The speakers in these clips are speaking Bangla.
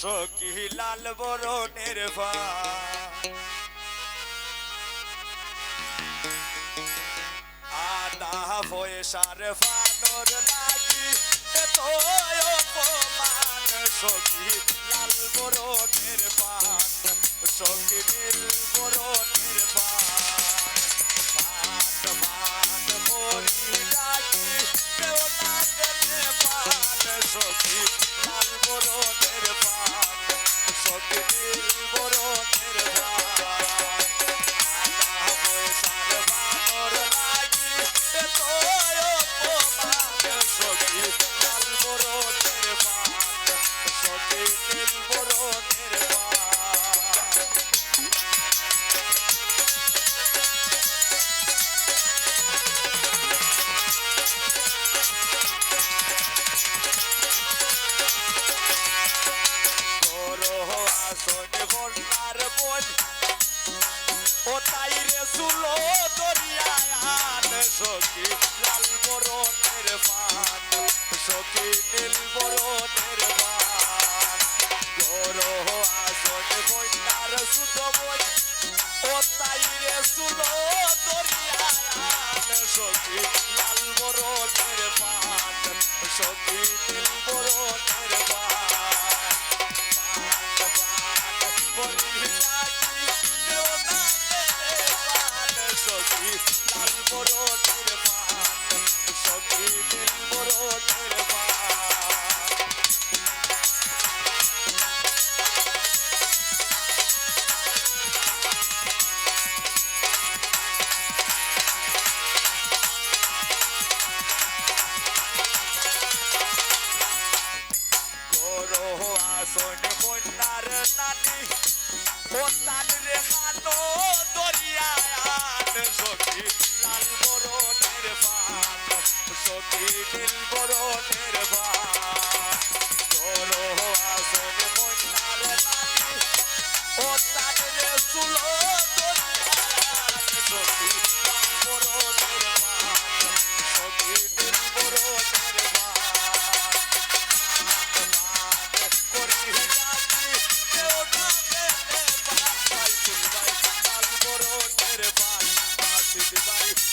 সখী লাল বরণের ভাত আদা পয়সার ফানর লাগি এত অপমান। সখী লাল বরণের পান সখী নীল বরণের সখী বল, ও তাই রে সুলো দরিয়ায় আন সখী, লাল বরণের পান সখী নীল বরণের পান করো আসন বন্যার সুত বল ও তাই রে সুলো দরিয়ায় আন সখী, লাল বরণের পান সখী নীল পান কন্যার নানি তান রে খানো দরিয়ায়। সখী লাল বরণের পান সখী নীল বরণের পান করো আসন কন্যার নানি তান রে সুলো দরিয়ায়। সখী Thank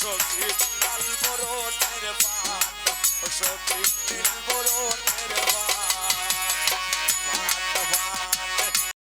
সখী লাল বরণের পান সতীর বড়